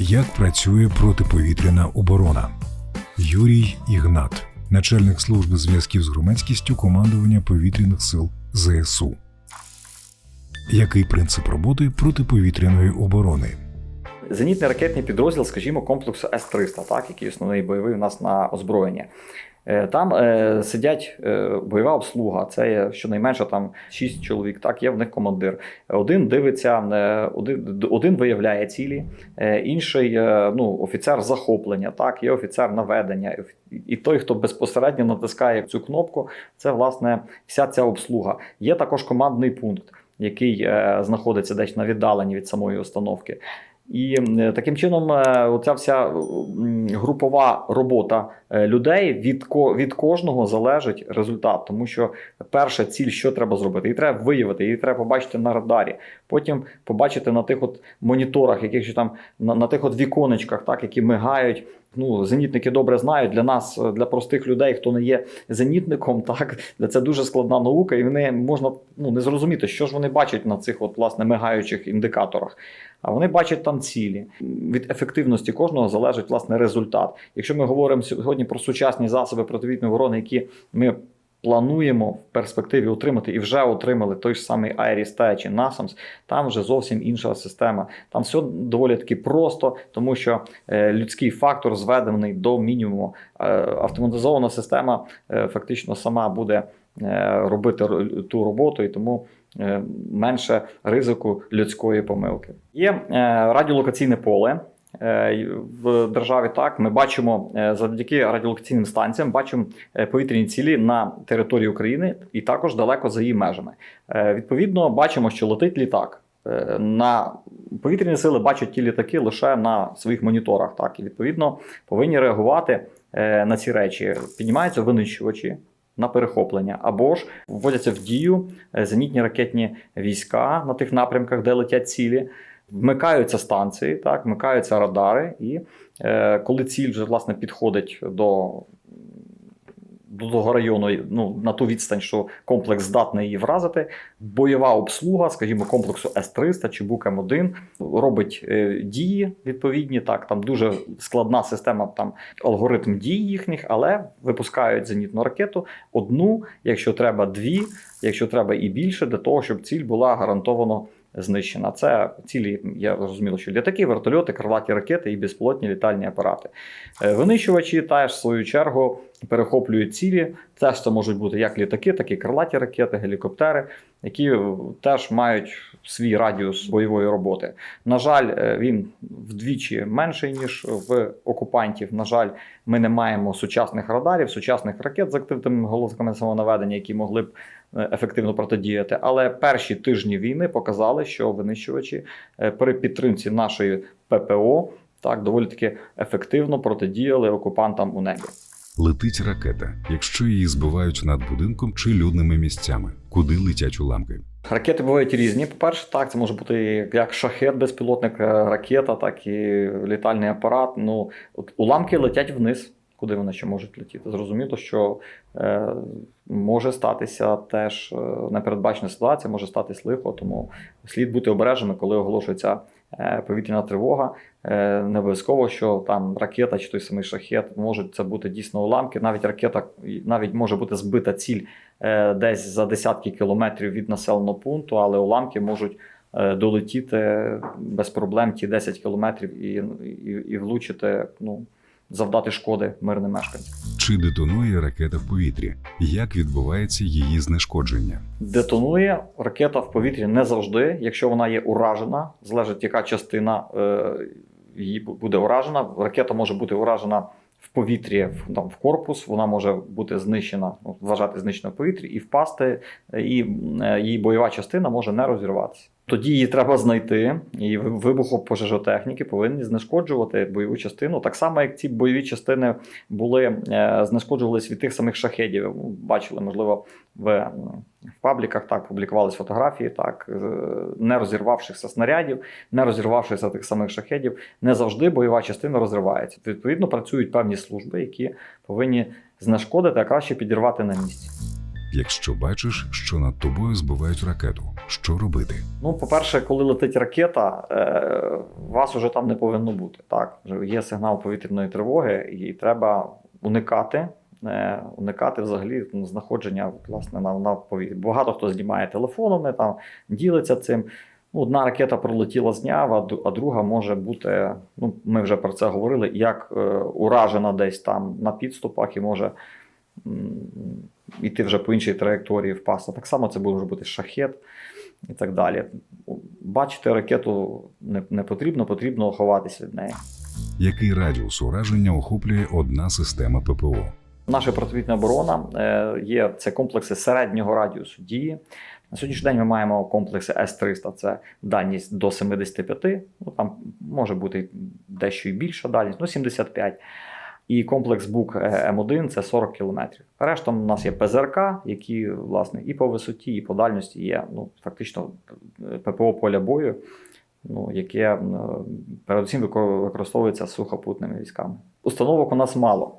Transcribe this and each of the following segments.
Як працює протиповітряна оборона? Юрій Ігнат, начальник служби зв'язків з громадськістю командування повітряних сил ЗСУ. Який принцип роботи протиповітряної оборони? Зенітний ракетний підрозділ, скажімо, комплексу С-300, так, який основний бойовий у нас на озброєнні. Е, Там е, сидять е, бойова обслуга, це щонайменше там 6 чоловік, так, є в них командир. Один дивиться, один, один виявляє цілі, інший ну, офіцер захоплення, так, є офіцер наведення. І той, хто безпосередньо натискає цю кнопку, це власне вся ця обслуга. Є також командний пункт, який знаходиться десь на віддаленні від самої установки. І е, таким чином, е, оця вся групова робота е, людей від, ко- від кожного залежить результат. Тому що перша ціль, що треба зробити, її треба виявити, її треба побачити на радарі. Потім побачити на тих от моніторах, яких там на, на тих от віконечках, так, які мигають. Ну, зенітники добре знають для нас, е, для простих людей, хто не є зенітником, так це дуже складна наука, і вони можна ну, не зрозуміти, що ж вони бачать на цих от, власне мигаючих індикаторах. А вони бачать там цілі. Від ефективності кожного залежить власне результат. Якщо ми говоримо сьогодні про сучасні засоби противітної оборони, які ми плануємо в перспективі отримати і вже отримали той ж самий IRIS-T чи NASAMS, там вже зовсім інша система. Там все доволі таки просто, тому що е, людський фактор зведений до мінімуму. Е, автоматизована система е, фактично сама буде робити ро- ту роботу, і тому менше ризику людської помилки. Є радіолокаційне поле. Е, В державі так ми бачимо е, завдяки радіолокаційним станціям, бачимо е, повітряні цілі на території України і також далеко за її межами. Відповідно, бачимо, що летить літак. На повітряні сили бачать ті літаки лише на своїх моніторах. Так і відповідно повинні реагувати на ці речі. Піднімаються винищувачі на перехоплення, або ж вводяться в дію зенітні ракетні війська на тих напрямках, де летять цілі. Вмикаються станції, так, вмикаються радари, і е, коли ціль вже власне підходить до, до того району, ну, на ту відстань, що комплекс здатний її вразити, бойова обслуга, скажімо, комплексу С-300 чи Бук-М1 робить е, дії відповідні. Так, там дуже складна система, там алгоритм дій їхніх, але випускають зенітну ракету одну, якщо треба дві, якщо треба і більше, для того, щоб ціль була гарантовано знищена. Це цілі, я зрозуміло, що літаки, вертольоти, крилаті ракети і безпілотні літальні апарати. Е, Винищувачі теж в свою чергу перехоплюють цілі. Теж це можуть бути як літаки, так і крилаті ракети, гелікоптери, які теж мають свій радіус бойової роботи. На жаль, е, він вдвічі менший, ніж в окупантів. На жаль, ми не маємо сучасних радарів, сучасних ракет з активними головками самонаведення, які могли б ефективно протидіяти. Але перші тижні війни показали, що винищувачі е, при підтримці нашої ППО так доволі таки ефективно протидіяли окупантам у небі. Летить ракета, якщо її збивають над будинком чи людними місцями, куди летять уламки. Ракети бувають різні. По-перше, так, це може бути як шахет, безпілотник, е, ракета, так і літальний апарат. Ну, от уламки летять вниз. Куди вони ще можуть летіти? Зрозуміло, що е, може статися теж е, непередбачена ситуація, може статись лихо, тому слід бути обережними, коли оголошується е, повітряна тривога. Е, не обов'язково, що там ракета чи той самий шахет можуть це бути дійсно уламки. Навіть ракета, навіть може бути збита ціль десь за десятки кілометрів від населеного пункту, але уламки можуть долетіти без проблем ті 10 кілометрів і, і, і влучити, ну, завдати шкоди мирним мешканцям. Чи детонує ракета в повітрі? Як відбувається її знешкодження? Детонує ракета в повітрі не завжди, якщо вона є уражена, залежить яка частина е, її буде уражена. Ракета може бути уражена в повітрі, в, там, в корпус, вона може бути знищена, ну, вважати знищена в повітрі і впасти, е, і е, її бойова частина може не розірватися. Тоді її треба знайти, і вибухопожежотехніки повинні знешкоджувати бойову частину. Так само, як ці бойові частини були е, знешкоджувались від тих самих шахедів. Бачили, можливо, в, пабліках так публікувались фотографії, так не розірвавшихся снарядів, не розірвавшихся тих самих шахедів. Не завжди бойова частина розривається. Відповідно, працюють певні служби, які повинні знешкодити, а краще підірвати на місці. Якщо бачиш, що над тобою збивають ракету, що робити? Ну, по-перше, коли летить ракета, е, вас уже там не повинно бути. Так, є сигнал повітряної тривоги, і треба уникати. е, Уникати взагалі знаходження власне на, на повітрі. Багато хто знімає телефонами, там ділиться цим. Ну, одна ракета пролетіла з дня, а друга може бути. Ну, ми вже про це говорили, як е, уражена десь там на підступах і може м, іти вже по іншій траєкторії впасти. Так само це може бути шахет і так далі. Бачити ракету не, не потрібно, потрібно ховатися від неї. Який радіус ураження охоплює одна система ППО? Наша протиповітряна оборона е, є це комплекси середнього радіусу дії. На сьогоднішній день ми маємо комплекси С-300, це дальність до 75, ну там може бути дещо і більша дальність, ну 75. І комплекс БУК е, М1 це 40 км. Решта у нас є ПЗРК, які власне і по висоті, і по дальності є ну, фактично ППО поля бою, ну, яке передусім вико- використовується сухопутними військами. Установок у нас мало.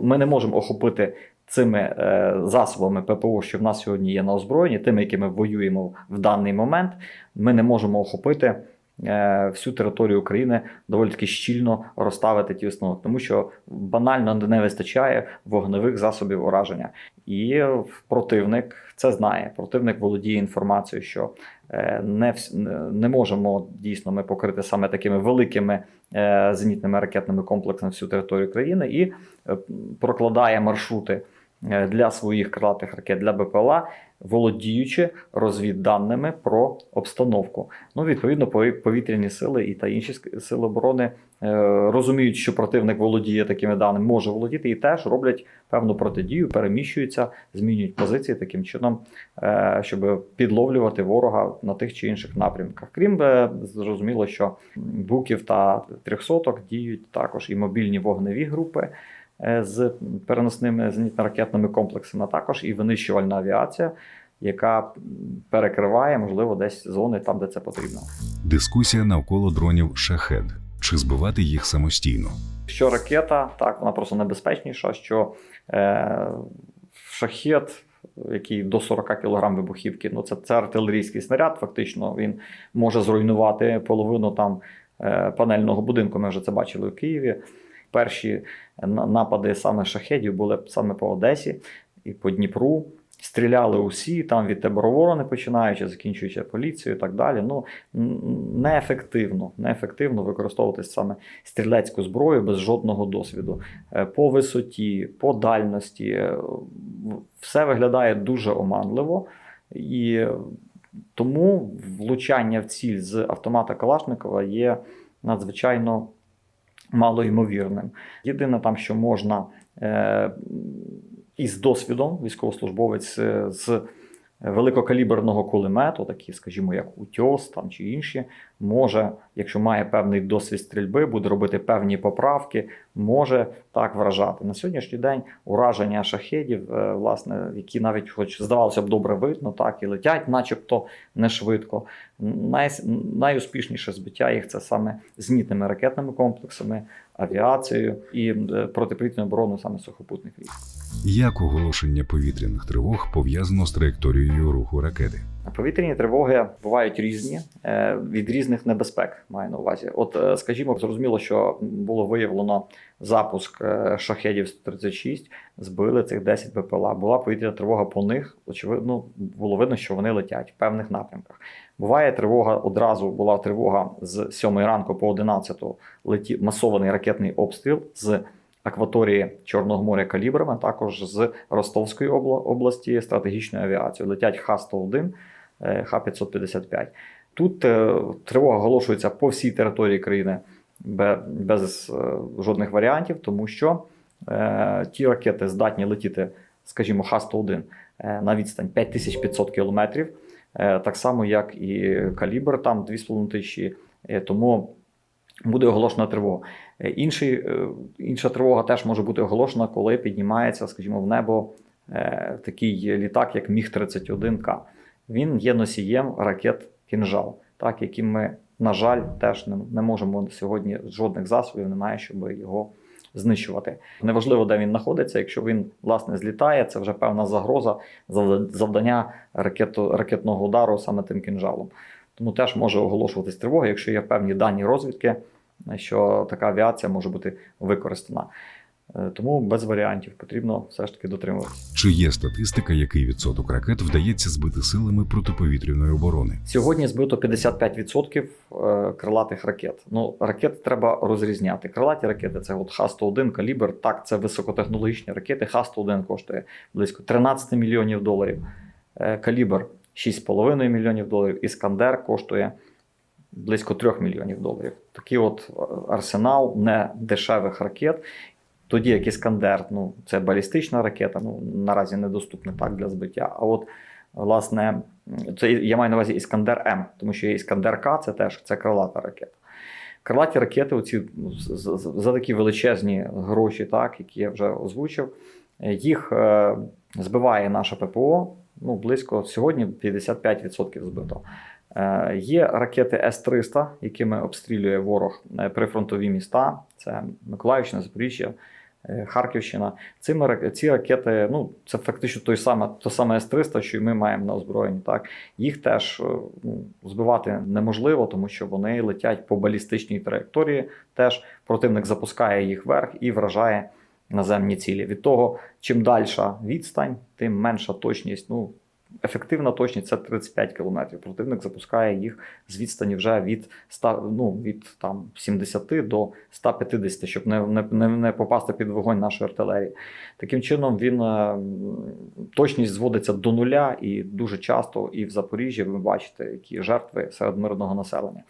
Ми не можемо охопити цими е, засобами ППО, що в нас сьогодні є на озброєнні, тими, якими воюємо в даний момент. Ми не можемо охопити всю територію України доволі таки щільно розставити ті установки, тому що банально не вистачає вогневих засобів ураження. І противник це знає. Противник володіє інформацією, що е, не, не можемо дійсно ми покрити саме такими великими е, зенітними ракетними комплексами всю територію країни і е, прокладає маршрути е, для своїх крилатих ракет для БПЛА, володіючи розвідданими про обстановку. Ну, відповідно, повітряні сили і та інші сили оборони е, розуміють, що противник володіє такими даними, може володіти, і теж роблять певну протидію, переміщуються, змінюють позиції таким чином, е, щоб підловлювати ворога на тих чи інших напрямках. Крім е, зрозуміло, що буків та трьохсоток діють також і мобільні вогневі групи. Е, З переносними зенітно-ракетними комплексами, а також і винищувальна авіація, яка перекриває, можливо, десь зони там, де це потрібно. Дискусія навколо дронів шахед. Чи збивати їх самостійно? Що ракета, так, вона просто небезпечніша, що е, шахет, який до 40 кг вибухівки, ну це, це артилерійський снаряд, фактично він може зруйнувати половину там е, панельного будинку. Ми вже це бачили в Києві. Перші напади саме шахедів були саме по Одесі і по Дніпру. Стріляли усі, там від тероборони починаючи, закінчуючи поліцією і так далі. Ну неефективно, неефективно використовувати саме стрілецьку зброю без жодного досвіду. Е, По висоті, по дальності. е, Все виглядає дуже оманливо. І е, тому влучання в ціль з автомата Калашникова є надзвичайно малоймовірним. Єдине там, що можна е, із досвідом, військовослужбовець е, з великокаліберного кулемету, такі, скажімо, як Утьос там чи інші, може, якщо має певний досвід стрільби, буде робити певні поправки, може так вражати. На сьогоднішній день ураження шахедів, е, власне, які навіть, хоч здавалося б, добре видно, так і летять, начебто не швидко. Най, найуспішніше збиття їх це саме зенітними ракетними комплексами, авіацією і е, протиповітряною обороною саме сухопутних військ. Як оголошення повітряних тривог пов'язано з траєкторією руху ракети? Повітряні тривоги бувають різні е, від різних небезпек. Маю на увазі. От, е, скажімо, зрозуміло, що було виявлено запуск шахедів 136, збили цих 10 БПЛА. Була повітряна тривога по них. Очевидно, було видно, що вони летять в певних напрямках. Буває тривога одразу була тривога з 7 ранку по 11 леті масований ракетний обстріл з акваторії Чорного моря калібрами, також з Ростовської області стратегічною авіацією. Летять Х-101, е, Х-555. Тут е, тривога оголошується по всій території країни без е, жодних варіантів, тому що ті ракети здатні летіти, скажімо, Х-101 е, на відстань 5500 кілометрів, так само, як і калібр, там 2500, е, тому буде оголошена тривога. Е, Інший, е, інша тривога теж може бути оголошена, коли піднімається, скажімо, в небо е, такий літак, як Міг-31К. Він є носієм ракет кінжал, так, яким ми, на жаль, теж не, не можемо сьогодні жодних засобів немає, щоб його знищувати. Неважливо, де він знаходиться. Якщо він власне злітає, це вже певна загроза завда- завдання ракету, ракетного удару саме тим кінжалом. Тому теж може оголошуватись тривога, якщо є певні дані розвідки, що така авіація може бути використана. Е, Тому без варіантів потрібно все ж таки дотримуватися. Чи є статистика, який відсоток ракет вдається збити силами протиповітряної оборони? Сьогодні збито 55% е, крилатих ракет. Ну, ракет треба розрізняти. Крилаті ракети це от Х-101, калібр. Так, це високотехнологічні ракети. Х-101 коштує близько 13 мільйонів доларів. Е, Калібр 6,5 мільйонів доларів. Іскандер коштує близько 3 мільйонів доларів. Такий от арсенал не дешевих ракет. Тоді як Іскандер, ну це балістична ракета, ну наразі недоступна так для збиття. А от власне, це я маю на увазі Іскандер М, тому що Іскандер К, це теж це крилата ракета. Крилаті ракети, оці ну, за такі величезні гроші, так, які я вже озвучив, їх е, збиває наша ППО. Ну, близько сьогодні 55% збито. Е, Є ракети С-300, якими обстрілює ворог е, прифронтові міста. Це Миколаївщина, Запоріжжя, е, Харківщина. Цими ці ракети, ну це фактично той саме, то саме С-300, що і ми маємо на озброєнні. Так їх теж ну, збивати неможливо, тому що вони летять по балістичній траєкторії. Теж противник запускає їх вверх і вражає наземні цілі. Від того, чим дальша відстань, тим менша точність. Ну ефективна точність це 35 км. Противник запускає їх з відстані вже від 100, ну, від там 70 до 150, щоб не, не, не, попасти під вогонь нашої артилерії. Таким чином він е, точність зводиться до нуля, і дуже часто і в Запоріжжі ви бачите, які жертви серед мирного населення.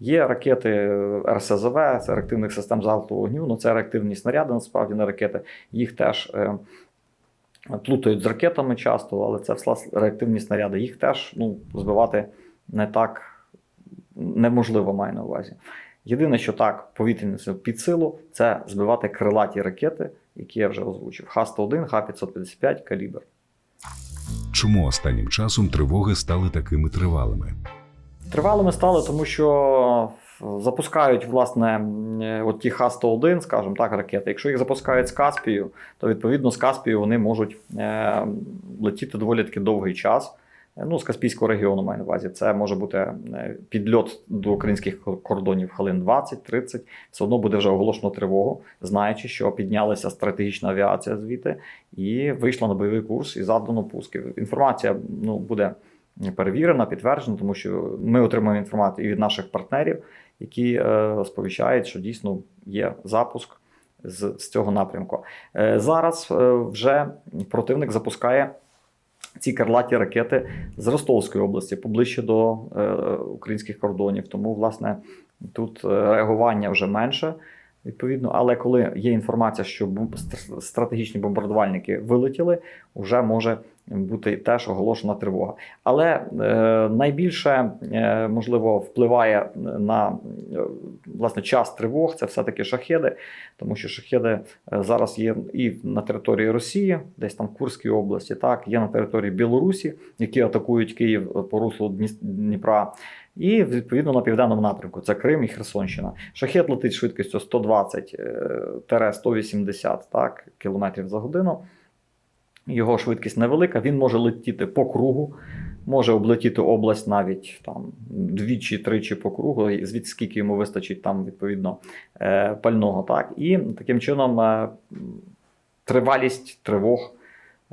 Є ракети РСЗВ, це реактивних систем залпового вогню, ну це реактивні снаряди, насправді не ракети. Їх теж е, плутають з ракетами часто, але це все реактивні снаряди. Їх теж ну, збивати не так неможливо, маю на увазі. Єдине, що так, повітряні сили під силу, це збивати крилаті ракети, які я вже озвучив. Х-101, Х-555, калібр. Чому останнім часом тривоги стали такими тривалими? Тривалими стали, тому що запускають власне от ті Х-101, скажімо так, ракети. Якщо їх запускають з Каспію, то відповідно з Каспію вони можуть е, летіти доволі таки довгий час. Е, Ну, з Каспійського регіону маю на увазі. Це може бути е, підльот до українських кордонів хвилин 20-30. Все одно буде вже оголошено тривогу, знаючи, що піднялася стратегічна авіація звідти і вийшла на бойовий курс і завдано пусків. Інформація ну, буде перевірена, підтверджена, тому що ми отримуємо інформацію і від наших партнерів, які е, сповіщають, що дійсно є запуск з, з цього напрямку. Е, зараз е, вже противник запускає ці крилаті ракети з Ростовської області, поближче до е, українських кордонів. Тому, власне, тут е, реагування вже менше. Відповідно, але коли є інформація, що бом- стратегічні бомбардувальники вилетіли, вже може бути теж оголошена тривога. Але е, найбільше е, можливо впливає на е, власне час тривог. Це все-таки шахеди, тому що шахеди зараз є і на території Росії, десь там в Курській області, так є на території Білорусі, які атакують Київ по руслу Дніпра. І відповідно на південному напрямку це Крим і Херсонщина. Шахет летить швидкістю 120-180 так, кілометрів за годину. Його швидкість невелика, він може летіти по кругу, може облетіти область навіть там двічі-тричі по кругу, і звідси скільки йому вистачить там відповідно е, пального. Так? І таким чином е, тривалість тривог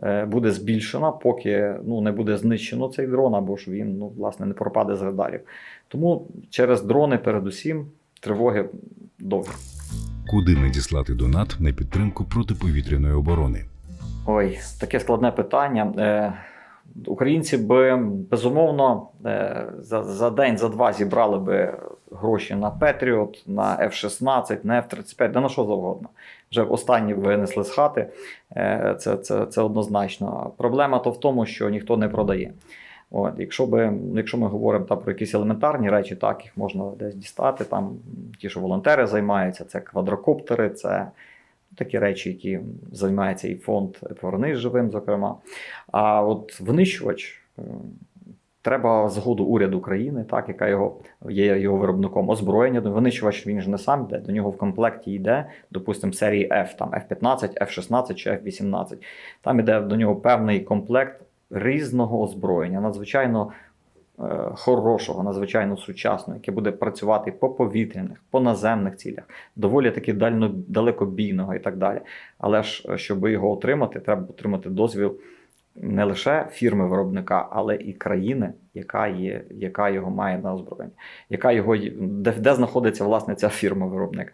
е, буде збільшена, поки ну, не буде знищено цей дрон, або ж він ну, власне, не пропаде з радарів. Тому через дрони, передусім, тривоги довгі. Куди надіслати донат на підтримку протиповітряної оборони? Ой, таке складне питання. Е, Українці би безумовно е, за, за день, за два зібрали би гроші на Петріот, на F-16, на F-35, да на що завгодно. Вже останні винесли з хати. Е, Це, це, це однозначно. Проблема то в тому, що ніхто не продає. От, якщо, би, якщо ми говоримо там, про якісь елементарні речі, так їх можна десь дістати. Там ті, що волонтери займаються, це квадрокоптери, це такі речі, які займається і фонд «Повернись живим, зокрема. А от винищувач, е, Треба згоду уряду України, так, яка його є його виробником озброєння. Винищувач він ж не сам йде, до нього в комплекті йде, допустимо, серії F, там F-15, F-16 чи F-18. Там іде до нього певний комплект різного озброєння, надзвичайно хорошого, надзвичайно сучасного, яке буде працювати по повітряних, по наземних цілях, доволі таки дально, далекобійного і так далі. Але ж, е, щоб його отримати, треба отримати дозвіл не лише фірми виробника, але і країни, яка є, яка його має на озброєння, яка його де, де знаходиться власне ця фірма виробник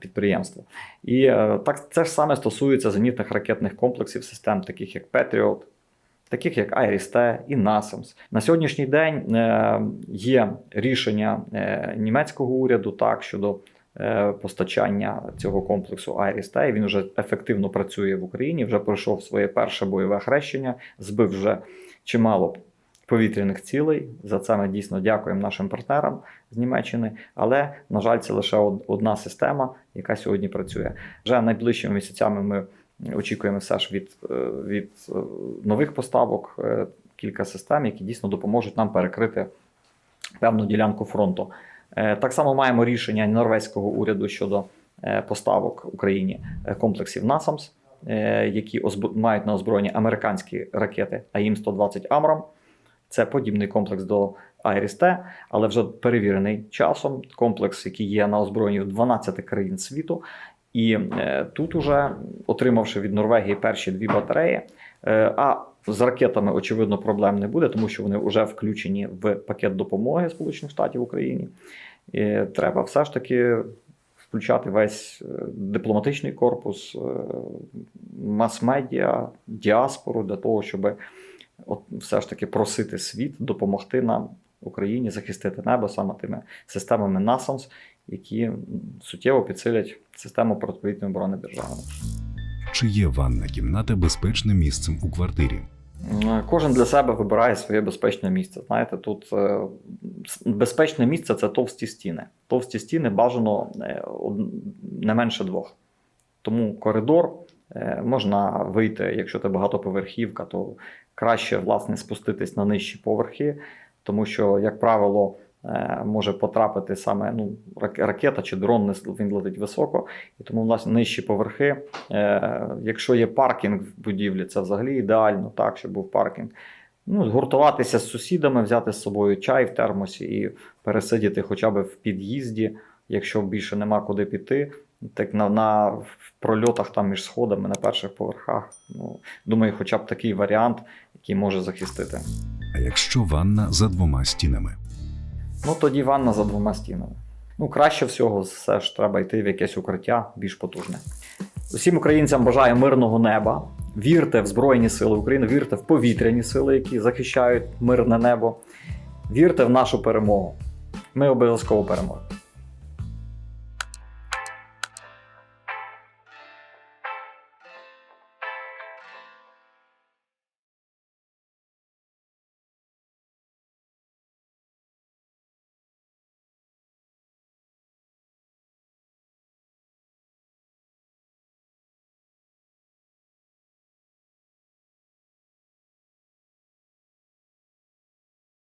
підприємство. І е, так це ж саме стосується зенітних ракетних комплексів систем, таких як Patriot, таких як IRIS-T і NASAMS. На сьогоднішній день е, є рішення е, німецького уряду так щодо е, постачання цього комплексу IRIS-T, і він вже ефективно працює в Україні, вже пройшов своє перше бойове хрещення, збив вже чимало повітряних цілей. За це ми дійсно дякуємо нашим партнерам з Німеччини. Але, на жаль, це лише одна система, яка сьогодні працює. Вже найближчими місяцями ми очікуємо ж від, е, від е, нових поставок е, кілька систем, які дійсно допоможуть нам перекрити певну ділянку фронту. Так само маємо рішення норвезького уряду щодо поставок Україні комплексів NASAMS, які мають на озброєнні американські ракети АІМ-120 Амрам. Це подібний комплекс до IRIS-T, але вже перевірений часом. Комплекс, який є на озброєнні в 12 країн світу. І е, тут, уже, отримавши від Норвегії перші дві батареї, е, а з ракетами, очевидно, проблем не буде, тому що вони вже включені в пакет допомоги Сполучених Штатів Україні. І треба все ж таки включати весь е, дипломатичний корпус, мас-медіа, діаспору для того, щоб от все ж таки просити світ допомогти нам Україні захистити небо саме тими системами NASAMS, які суттєво підсилять систему протиповітряної оборони держави. Чи є ванна кімната безпечним місцем у квартирі? Кожен для себе вибирає своє безпечне місце. Знаєте, тут е, безпечне місце це товсті стіни. Товсті стіни бажано е, не менше двох. Тому коридор е, можна вийти, якщо це багатоповерхівка, то краще власне спуститись на нижчі поверхи, тому що, як правило, е, може потрапити саме ну, ракета чи дрон, він летить високо, і тому власне нижчі поверхи. Е, якщо є паркінг в будівлі, це взагалі ідеально, так, щоб був паркінг. Ну, згуртуватися з сусідами, взяти з собою чай в термосі і пересидіти хоча б в під'їзді, якщо більше нема куди піти. Так на, на в прольотах там між сходами на перших поверхах. Ну, думаю, хоча б такий варіант, який може захистити. А якщо ванна за двома стінами? Ну тоді ванна за двома стінами. Ну, краще всього, все ж треба йти в якесь укриття більш потужне. Усім українцям бажаю мирного неба. Вірте в Збройні Сили України, вірте в повітряні сили, які захищають мирне небо. Вірте в нашу перемогу. Ми обов'язково переможемо.